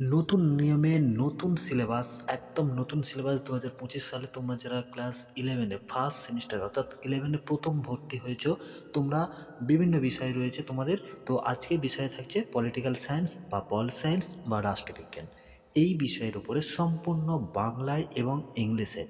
নতুন নিয়মে নতুন সিলেবাস, একদম নতুন সিলেবাস দু হাজার পঁচিশ সালে তোমরা যারা ক্লাস ইলেভেনে ফার্স্ট সেমিস্টার অর্থাৎ ইলেভেনে প্রথম ভর্তি হয়েছো, তোমরা বিভিন্ন বিষয় রয়েছে তোমাদের। তো আজকে বিষয়ে থাকছে পলিটিক্যাল সায়েন্স বা পল সায়েন্স বা রাষ্ট্রবিজ্ঞান। এই বিষয়ের উপরে সম্পূর্ণ বাংলায় এবং ইংলিশে।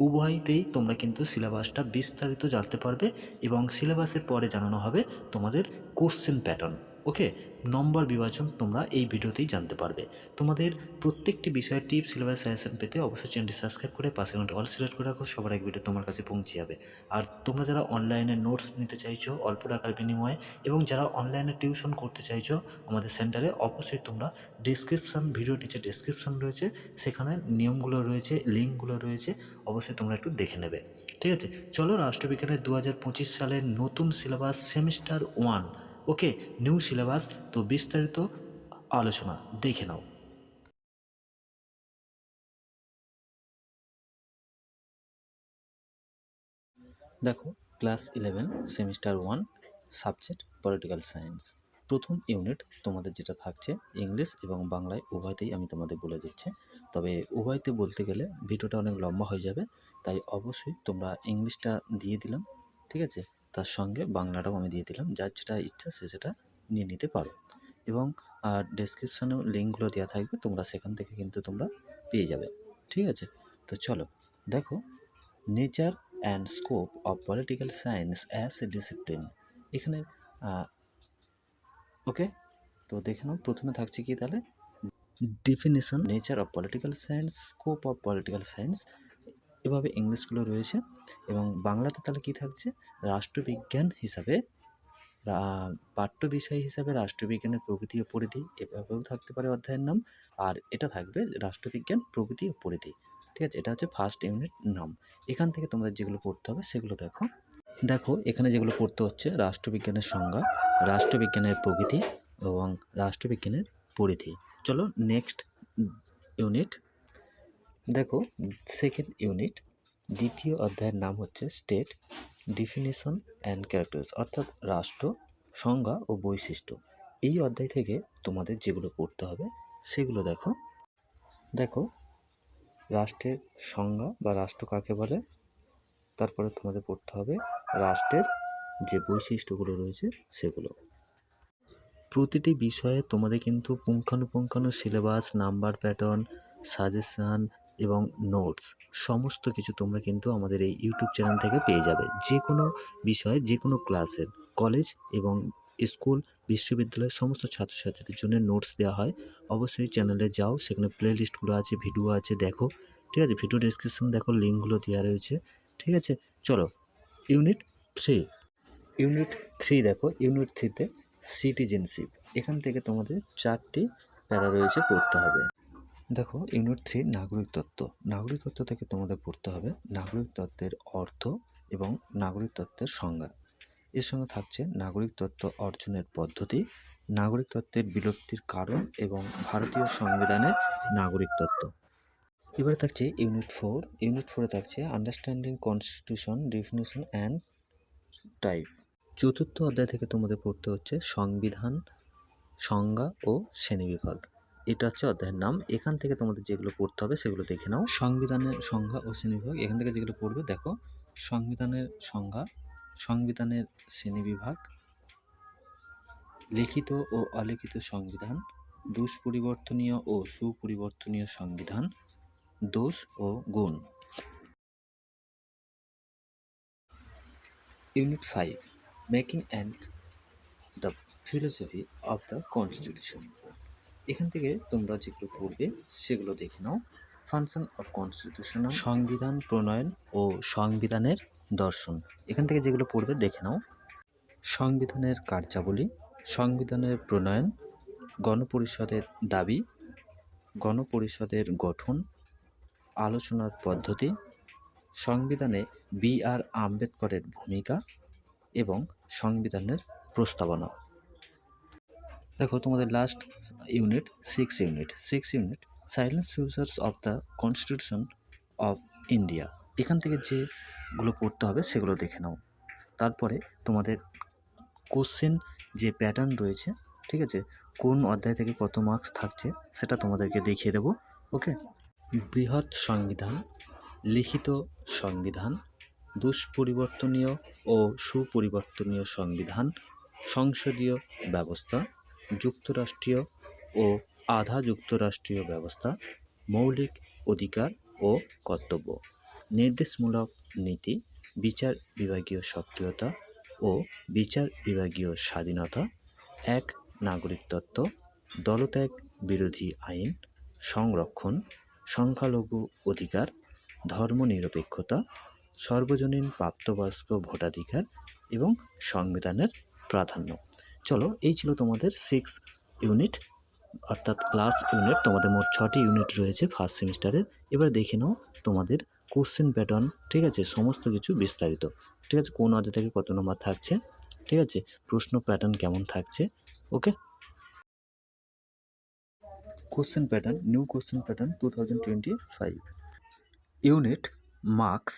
উভয়তেই তোমরা কিন্তু সিলেবাসটা বিস্তারিত জানতে পারবে এবং সিলেবাসের পরে জানানো হবে তোমাদের কোশ্চেন প্যাটার্ন ওকে নম্বর বিভাজন তোমরা এই ভিডিওতেই জানতে পারবে। তোমাদের প্রত্যেকটি বিষয়ের টিপ সিলেবাস সাজেশন পেতে অবশ্যই চ্যানেলটি সাবস্ক্রাইব করে পাশে ঘণ্টা অল সিলেক্ট করে রাখো, সবার এক ভিডিও তোমার কাছে পৌঁছে যাবে। আর তোমরা যারা অনলাইনে নোটস নিতে চাইছো অল্প টাকার বিনিময়ে এবং যারা অনলাইনে টিউশন করতে চাইছো, আমাদের সেন্টারে অবশ্যই তোমরা ডিসক্রিপশান ভিডিও নিচে ডিসক্রিপশান রয়েছে। সেখানে নিয়মগুলো রয়েছে লিঙ্কগুলো রয়েছে, অবশ্যই তোমরা একটু দেখে নেবে। ঠিক আছে? চলো রাষ্ট্রবিজ্ঞানের দু হাজার পঁচিশ সালের নতুন syllabus semester one okay new syllabus তো বিস্তারিত আলোচনা দেখে নাও। দেখো class eleven semester one subject political science প্রথম ইউনিট তোমাদের যেটা থাকছে ইংলিশ এবং বাংলায়, উভয়তেই আমি তোমাদের বলে দিচ্ছি। তবে উভয়তে বলতে গেলে ভিডিওটা অনেক লম্বা হয়ে যাবে, তাই অবশ্যই তোমরা ইংলিশটা দিয়ে দিলাম, ঠিক আছে? তার সঙ্গে বাংলাটাও আমি দিয়ে দিলাম, যার যেটা ইচ্ছা সে সেটা নিয়ে নিতে পারো। এবং ডেসক্রিপশানেও লিঙ্কগুলো দেওয়া থাকবে, তোমরা সেখান থেকে কিন্তু তোমরা পেয়ে যাবে। ঠিক আছে? তো চলো, দেখো। Nature and scope of political science as a discipline এখানে ওকে তো দেখে নাও, প্রথমে থাকছে কি তাহলে? Definition nature of political science scope of political science এভাবে ইংলিশগুলো রয়েছে এবং বাংলাতে তাহলে কি থাকছে? রাষ্ট্রবিজ্ঞান হিসাবে পাঠ্য বিষয় হিসাবে রাষ্ট্রবিজ্ঞানের প্রকৃতি ও পরিধি এভাবেও থাকতে পারে অধ্যায়ের নাম। আর এটা থাকবে রাষ্ট্রবিজ্ঞান, প্রকৃতি ও পরিধি। ঠিক আছে? এটা হচ্ছে ফার্স্ট ইউনিট নাম এখান থেকে তোমাদের যেগুলো পড়তে হবে সেগুলো দেখো। দেখো, এখানে যেগুলো পড়তে হচ্ছে, রাষ্ট্রবিজ্ঞানের সংজ্ঞা, রাষ্ট্রবিজ্ঞানের প্রকৃতি এবং রাষ্ট্রবিজ্ঞানের পরিধি। চলো নেক্সট ইউনিট দেখো সেকেন্ড ইউনিট দ্বিতীয় অধ্যায়ের নাম হচ্ছে স্টেট ডিফিনিশন অ্যান্ড ক্যারেক্টার্স অর্থাৎ রাষ্ট্র, সংজ্ঞা ও বৈশিষ্ট্য। এই অধ্যায় থেকে তোমাদের যেগুলো পড়তে হবে, সেগুলো দেখো। দেখো, রাষ্ট্রের সংজ্ঞা বা রাষ্ট্র কাকে বলে? তারপরে তোমাদের পড়তে হবে রাষ্ট্রের যে বৈশিষ্ট্যগুলো রয়েছে, সেগুলো। প্রতিটি বিষয়ে তোমাদের কিন্তু পুঙ্খানুপুঙ্খানু সিলেবাস নাম্বার প্যাটার্ন সাজেশান এবং নোটস সমস্ত কিছু তোমরা কিন্তু আমাদের এই ইউটিউব চ্যানেল থেকে পেয়ে যাবে। যে কোনো বিষয়ে যে কোনো ক্লাসের কলেজ এবং স্কুল বিশ্ববিদ্যালয়ের সমস্ত ছাত্রছাত্রীদের জন্য নোটস দেওয়া হয়। অবশ্যই চ্যানেলে যাও, সেখানে প্লে লিস্টগুলো আছে ভিডিও আছে, দেখো। ঠিক আছে? ভিডিও ডেসক্রিপশন দেখো লিঙ্কগুলো দেওয়া রয়েছে। ঠিক আছে? চলো ইউনিট থ্রি ইউনিট থ্রি দেখো ইউনিট থ্রিতে সিটিজেনশিপ এখান থেকে তোমাদের চারটি প্যারা রয়েছে পড়তে হবে। দেখো ইউনিট থ্রি নাগরিক তত্ত্ব। নাগরিক তত্ত্ব থেকে তোমাদের পড়তে হবে নাগরিক তত্ত্বের অর্থ এবং নাগরিক তত্ত্বের সংজ্ঞা। এর সঙ্গে থাকছে নাগরিক তত্ত্ব অর্জনের পদ্ধতি, নাগরিক তত্ত্বের বিলুপ্তির কারণ এবং ভারতীয় সংবিধানের নাগরিক তত্ত্ব। এবারে থাকছে ইউনিট ফোর। ইউনিট ফোরে থাকছে understanding constitution definition and type. চতুর্থ অধ্যায় থেকে তোমাদের পড়তে হচ্ছে সংবিধান, সংজ্ঞা ও শ্রেণীবিভাগ। এটা হচ্ছে অধ্যায়ের নাম। এখান থেকে তোমাদের যেগুলো পড়তে হবে সেগুলো দেখে নাও। সংবিধানের সংজ্ঞা ও শ্রেণীবিভাগ। এখান থেকে যেগুলো পড়বে, দেখো। সংবিধানের সংজ্ঞা, সংবিধানের শ্রেণীবিভাগ, লিখিত ও অলিখিত সংবিধান, দুষ্পরিবর্তনীয় ও সুপরিবর্তনীয় সংবিধান, দোষ ও গুণ। Unit five, making and the philosophy of the constitution. এখান থেকে তোমরা যেগুলো পড়বে, সেগুলো দেখে নাও। ফাংশন অফ কনস্টিটিউশন সংবিধান, প্রণয়ন ও সংবিধানের দর্শন। এখান থেকে যেগুলো পড়বে, দেখে নাও। সংবিধানের কার্যাবলী, সংবিধানের প্রণয়ন, গণপরিষদের দাবি, গণপরিষদের গঠন, আলোচনার পদ্ধতি, সংবিধানে বি আর আম্বেদকরের ভূমিকা এবং সংবিধানের প্রস্তাবনা। দেখো, তোমাদের last unit six unit six unit salient features of the constitution of India এখান থেকে যেগুলো পড়তে হবে, সেগুলো দেখে নাও। তারপরে তোমাদের কোশ্চেন যে প্যাটার্ন রয়েছে, ঠিক আছে, কোন অধ্যায় থেকে কত মার্কস থাকছে, সেটা তোমাদেরকে দেখিয়ে দেবো ওকে বৃহৎ সংবিধান, লিখিত সংবিধান, দুষ্পরিবর্তনীয় ও সুপরিবর্তনীয় সংবিধান, সংসদীয় ব্যবস্থা যুক্তরাষ্ট্রীয় ও আধা যুক্তরাষ্ট্রীয় ব্যবস্থা, মৌলিক অধিকার ও কর্তব্য, নির্দেশমূলক নীতি, বিচার বিভাগীয় সক্রিয়তা ও বিচার বিভাগীয় স্বাধীনতা, এক নাগরিকতত্ত্ব দলত্যাগ বিরোধী আইন, সংরক্ষণ, সংখ্যালঘু অধিকার, ধর্মনিরপেক্ষতা, সর্বজনীন প্রাপ্তবয়স্ক ভোটাধিকার এবং সংবিধানের প্রাধান্য। চলো, এই ছিল তোমাদের সিক্স ইউনিট অর্থাৎ ক্লাস ইউনিট তোমাদের মোট ছটি ইউনিট রয়েছে ফার্স্ট সেমিস্টারের এবার দেখে নাও তোমাদের কোশ্চেন প্যাটার্ন ঠিক আছে? সমস্ত কিছু বিস্তারিত। ঠিক আছে? কোন অধ্যায় থেকে কত নম্বর থাকছে? ঠিক আছে? প্রশ্ন প্যাটার্ন কেমন থাকছে? Okay question pattern new question pattern two thousand twenty five unit marks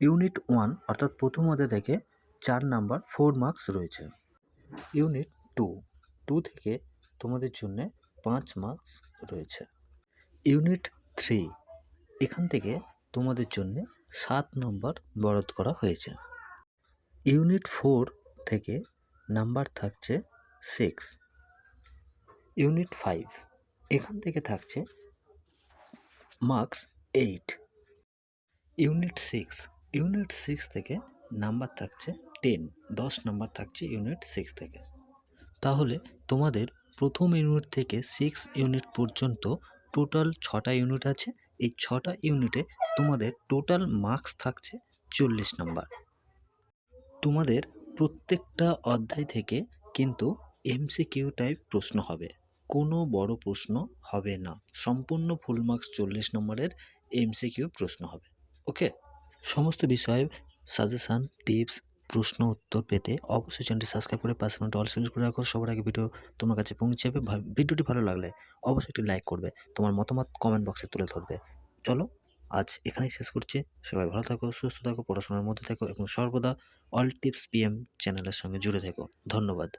unit one অর্থাৎ প্রথম অধ্যায় থেকে চার নাম্বার ফোর মার্কস রয়েছে। Unit two. টু থেকে তোমাদের জন্যে পাঁচ মার্কস রয়েছে। ইউনিট থ্রি, এখান থেকে তোমাদের জন্য সাত নম্বর বরাদ্দ করা হয়েছে। ইউনিট ফোর থেকে নাম্বার থাকছে সিক্স। ইউনিট ফাইভ, এখান থেকে থাকছে marks eight. Unit six unit six থেকে নাম্বার থাকছে টেন দশ নাম্বার থাকছে ইউনিট সিক্স থেকে। তাহলে তোমাদের প্রথম ইউনিট থেকে সিক্স ইউনিট পর্যন্ত টোটাল ছটা ইউনিট আছে। এই ছটা ইউনিটে তোমাদের টোটাল মার্কস থাকছে চল্লিশ নাম্বার তোমাদের প্রত্যেকটা অধ্যায় থেকে কিন্তু এমসিকিউ টাইপ প্রশ্ন হবে। কোনো বড় প্রশ্ন হবে না। সম্পূর্ণ ফুল মার্কস চল্লিশ নম্বরের এমসিকিউ প্রশ্ন হবে। ওকে সমস্ত বিষয়ে সাজেশান টিপস প্রশ্ন উত্তর পেতে অবশ্যই চ্যানেলটি সাবস্ক্রাইব করে পাশে অল সিলেক্ট করে রাখো। সবার আগে ভিডিও তোমার কাছে পৌঁছে যাবে। ভিডিওটি ভালো লাগলে অবশ্যই একটি লাইক করবে। তোমার মতামত কমেন্ট বক্সে তুলে ধরবে। চলো, আজ এখানেই শেষ করছে। সবাই ভালো থাকো, সুস্থ থাকো, পড়াশোনার মধ্যে থাকো এবং সর্বদা অল টিপস পিএম চ্যানেলের সঙ্গে জুড়ে থেকো। ধন্যবাদ।